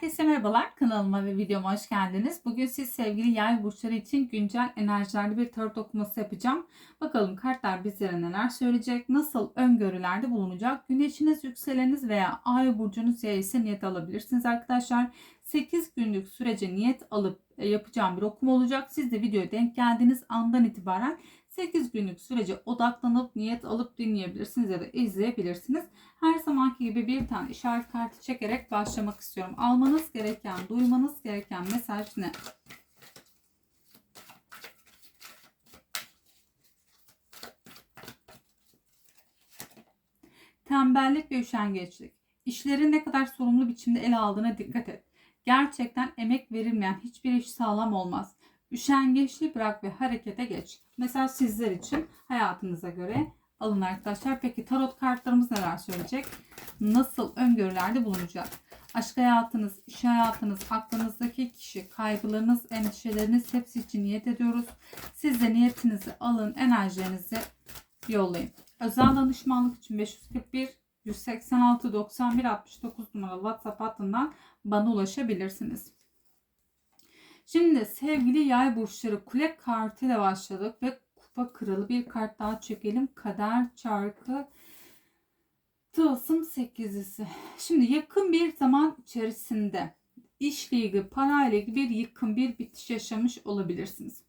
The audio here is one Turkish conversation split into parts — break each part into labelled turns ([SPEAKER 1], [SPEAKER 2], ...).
[SPEAKER 1] Herkese merhabalar. Kanalıma ve videoma hoş geldiniz. Bugün siz sevgili yay burçları için güncel enerjilerli bir tarot okuması yapacağım. Bakalım kartlar bizlere neler söyleyecek, nasıl öngörülerde bulunacak. Güneşiniz, yükseleniniz veya ay burcunuz yay ise niyet alabilirsiniz arkadaşlar. 8 günlük sürece niyet alıp e, yapacağım bir okum olacak. Siz de videoya denk geldiğiniz andan itibaren 8 günlük sürece odaklanıp niyet alıp dinleyebilirsiniz ya da izleyebilirsiniz. Her zamanki gibi bir tane işaret kartı çekerek başlamak istiyorum. Almanız gereken, duymanız gereken mesaj ne? Tembellik ve üşengeçlik. İşleri ne kadar sorumlu biçimde ele aldığına dikkat et. Gerçekten emek verilmeyen hiçbir iş sağlam olmaz. Üşengeçliği bırak ve harekete geç. Mesela sizler için hayatınıza göre alın arkadaşlar. Peki tarot kartlarımız neler söyleyecek? Nasıl öngörülerde bulunacak? Aşk hayatınız, iş hayatınız, aklınızdaki kişi, kaygılarınız, endişeleriniz hepsi için niyet ediyoruz. Siz de niyetinizi alın, enerjilerinizi yollayın. Özel danışmanlık için 541 186 91 69 numaralı WhatsApp hattından bana ulaşabilirsiniz. Şimdi sevgili yay burçları kule kartıyla başladık ve kupa kralı bir kart daha çekelim. Kader çarkı tılsım sekizlisi. Şimdi yakın bir zaman içerisinde işle ilgili, parayla ilgili bir yıkım, bir bitiş yaşamış olabilirsiniz.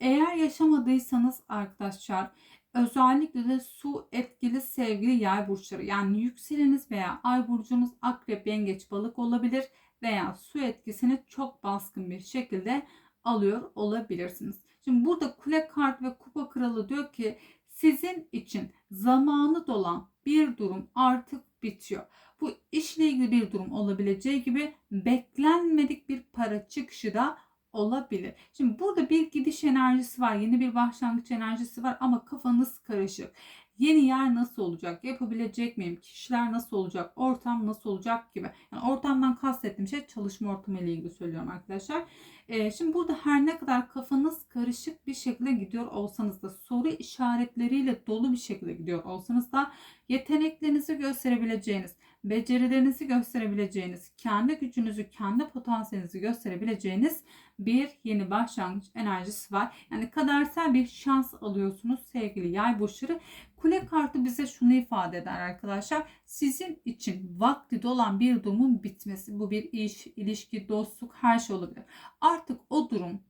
[SPEAKER 1] Eğer yaşamadıysanız arkadaşlar özellikle de su etkili sevgili yay burçları yani yükseleniz veya ay burcunuz akrep, yengeç, balık olabilir veya su etkisini çok baskın bir şekilde alıyor olabilirsiniz. Şimdi burada kule kart ve kupa kralı diyor ki sizin için zamanı dolan bir durum artık bitiyor. Bu işle ilgili bir durum olabileceği gibi beklenmedik bir para çıkışı da olabilir. Şimdi burada bir gidiş enerjisi var. Yeni bir başlangıç enerjisi var ama kafanız karışık. Yeni yer nasıl olacak? Yapabilecek miyim? Kişiler nasıl olacak? Ortam nasıl olacak gibi. Yani ortamdan kastettiğim şey çalışma ortamı ile ilgili söylüyorum arkadaşlar. Ee, şimdi burada her ne kadar kafanız karışık bir şekilde gidiyor olsanız da soru işaretleriyle dolu bir şekilde gidiyor olsanız da yeteneklerinizi gösterebileceğiniz, becerilerinizi gösterebileceğiniz, kendi gücünüzü, kendi potansiyelinizi gösterebileceğiniz bir yeni başlangıç enerjisi var. Yani kadersel bir şans alıyorsunuz sevgili yay burçları. Kule kartı bize şunu ifade eder arkadaşlar. Sizin için vakti dolan bir durumun bitmesi. Bu bir iş, ilişki, dostluk her şey olabilir. Artık o durum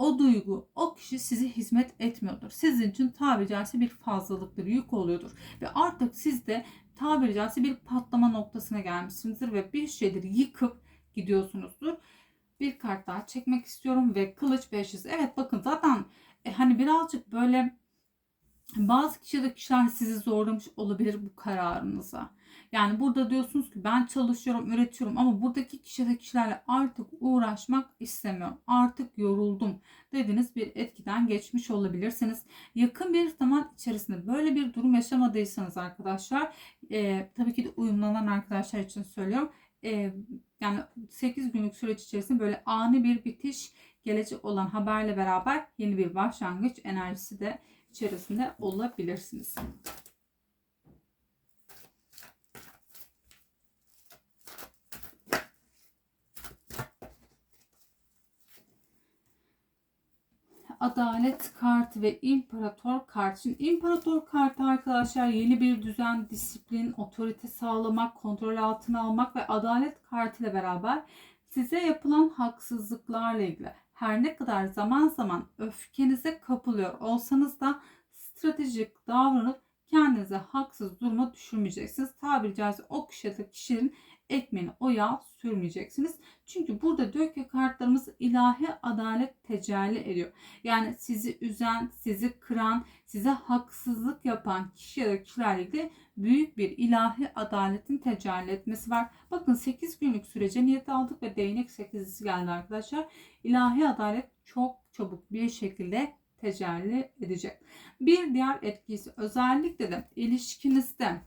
[SPEAKER 1] o duygu, o kişi size hizmet etmiyordur. Sizin için tabiri caizse bir fazlalıktır, yük oluyordur. Ve artık siz de tabiri caizse bir patlama noktasına gelmişsinizdir ve bir şeyleri yıkıp gidiyorsunuzdur. Bir kart daha çekmek istiyorum ve kılıç beşlisi. Evet bakın zaten e, hani birazcık böyle bazı kişi de kişiler sizi zorlamış olabilir bu kararınıza. Yani burada diyorsunuz ki ben çalışıyorum, üretiyorum ama buradaki kişi de kişilerle artık uğraşmak istemiyorum. Artık yoruldum dediğiniz bir etkiden geçmiş olabilirsiniz. Yakın bir zaman içerisinde böyle bir durum yaşamadıysanız arkadaşlar e, tabii ki de uyumlanan arkadaşlar için söylüyorum. E, yani 8 günlük süreç içerisinde böyle ani bir bitiş gelecek olan haberle beraber yeni bir başlangıç enerjisi de içerisinde olabilirsiniz. Adalet kartı ve imparator kartı. Şimdi imparator kartı arkadaşlar yeni bir düzen, disiplin, otorite sağlamak, kontrol altına almak ve adalet kartı ile beraber size yapılan haksızlıklarla ilgili her ne kadar zaman zaman öfkenize kapılıyor olsanız da stratejik davranıp kendinize haksız duruma düşürmeyeceksiniz. Tabiri caizse o kişide kişinin ekmeğini oya sürmeyeceksiniz. Çünkü burada ki kartlarımız ilahi adalet tecelli ediyor. Yani sizi üzen, sizi kıran, size haksızlık yapan kişi ya da kişilerle ilgili büyük bir ilahi adaletin tecelli etmesi var. Bakın 8 günlük sürece niyet aldık ve değnek 8'lisi geldi arkadaşlar. İlahi adalet çok çabuk bir şekilde tecelli edecek. Bir diğer etkisi özellikle de ilişkinizde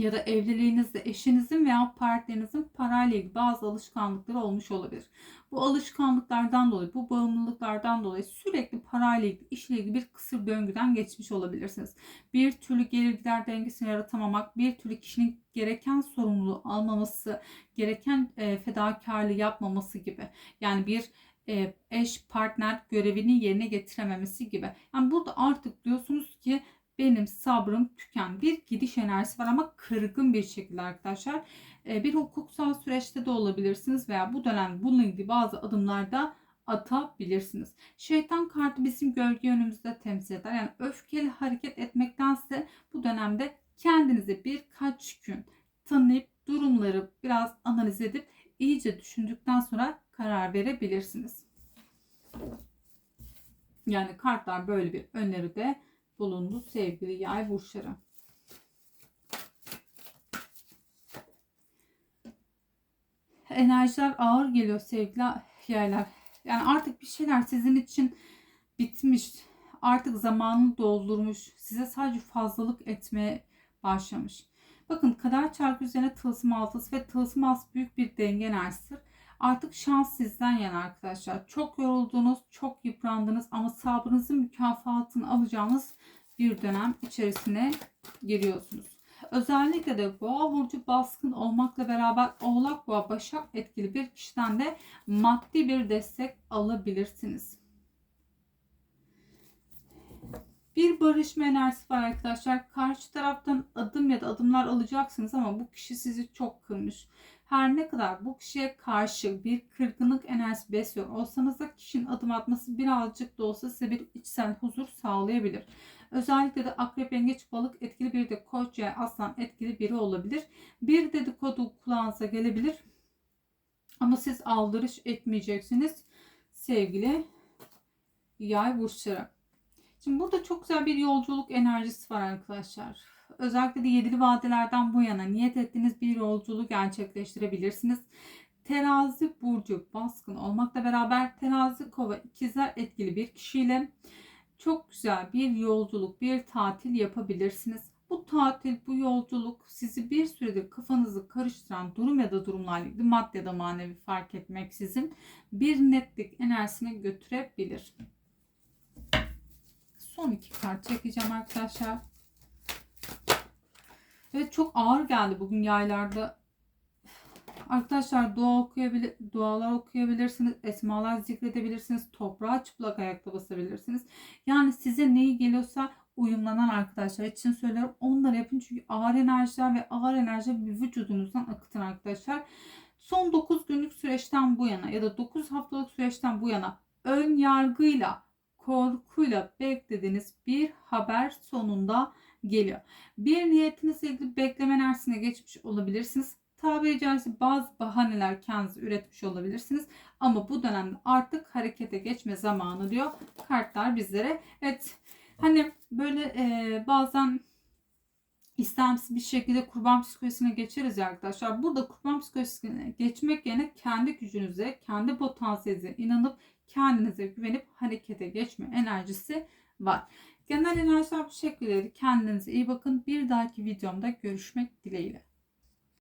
[SPEAKER 1] ya da evliliğinizde eşinizin veya partnerinizin parayla ilgili bazı alışkanlıkları olmuş olabilir. Bu alışkanlıklardan dolayı, bu bağımlılıklardan dolayı sürekli parayla ilgili, işle ilgili bir kısır döngüden geçmiş olabilirsiniz. Bir türlü gelir gider dengesini yaratamamak, bir türlü kişinin gereken sorumluluğu almaması, gereken e, fedakarlığı yapmaması gibi. Yani bir e, eş partner görevini yerine getirememesi gibi. Yani burada artık diyorsunuz ki benim sabrım tüken. Bir gidiş enerjisi var ama kırgın bir şekilde arkadaşlar. E, bir hukuksal süreçte de olabilirsiniz veya bu dönem bununla ilgili bazı adımlarda atabilirsiniz. Şeytan kartı bizim gölge yönümüzde temsil eder. Yani öfkeli hareket etmektense bu dönemde kendinizi birkaç gün tanıyıp durumları biraz analiz edip iyice düşündükten sonra karar verebilirsiniz. Yani kartlar böyle bir öneride bulundu sevgili yay burçları. Enerjiler ağır geliyor sevgili yaylar. Yani artık bir şeyler sizin için bitmiş. Artık zamanını doldurmuş. Size sadece fazlalık etmeye başlamış. Bakın kader çarkı üzerine tılsım altısı ve tılsım altısı büyük bir denge enerjisidir. Artık şans sizden yana arkadaşlar. Çok yoruldunuz, çok yıprandınız ama sabrınızın mükafatını alacağınız bir dönem içerisine giriyorsunuz. Özellikle de boğa burcu baskın olmakla beraber oğlak boğa başak etkili bir kişiden de maddi bir destek alabilirsiniz. Bir barışma enerjisi var arkadaşlar. Karşı taraftan adım ya da adımlar alacaksınız ama bu kişi sizi çok kırmış. Her ne kadar bu kişiye karşı bir kırgınlık enerjisi besliyor olsanız da kişinin adım atması birazcık da olsa size bir içsel huzur sağlayabilir. Özellikle de akrep, yengeç, balık etkili bir de koç ya aslan etkili biri olabilir. Bir dedikodu kulağınıza gelebilir. Ama siz aldırış etmeyeceksiniz sevgili yay burçları. Şimdi burada çok güzel bir yolculuk enerjisi var arkadaşlar. Özellikle de yedili vadelerden bu yana niyet ettiğiniz bir yolculuğu gerçekleştirebilirsiniz. Terazi burcu baskın olmakla beraber terazi kova ikizler etkili bir kişiyle çok güzel bir yolculuk, bir tatil yapabilirsiniz. Bu tatil, bu yolculuk sizi bir süredir kafanızı karıştıran durum ya da durumlarla ilgili maddi ya da manevi fark etmeksizin bir netlik enerjisine götürebilir. Son iki kart çekeceğim arkadaşlar. Evet çok ağır geldi bugün yaylarda. Arkadaşlar dua okuyabilir, dualar okuyabilirsiniz, esmalar zikredebilirsiniz, toprağa çıplak ayakta basabilirsiniz. Yani size neyi geliyorsa uyumlanan arkadaşlar için söylüyorum. Onları yapın çünkü ağır enerjiler ve ağır enerji bir vücudunuzdan akıtın arkadaşlar. Son 9 günlük süreçten bu yana ya da 9 haftalık süreçten bu yana ön yargıyla, korkuyla beklediğiniz bir haber sonunda geliyor. Bir niyetinizle ilgili bekleme enerjisine geçmiş olabilirsiniz. Tabiri caizse bazı bahaneler kendinize üretmiş olabilirsiniz. Ama bu dönemde artık harekete geçme zamanı diyor kartlar bizlere. Evet hani böyle e, bazen istemsiz bir şekilde kurban psikolojisine geçeriz ya arkadaşlar. Burada kurban psikolojisine geçmek yerine kendi gücünüze, kendi potansiyelinize inanıp kendinize güvenip harekete geçme enerjisi var. Genel enerjiler bu şekilde. Kendinize iyi bakın. Bir dahaki videomda görüşmek dileğiyle.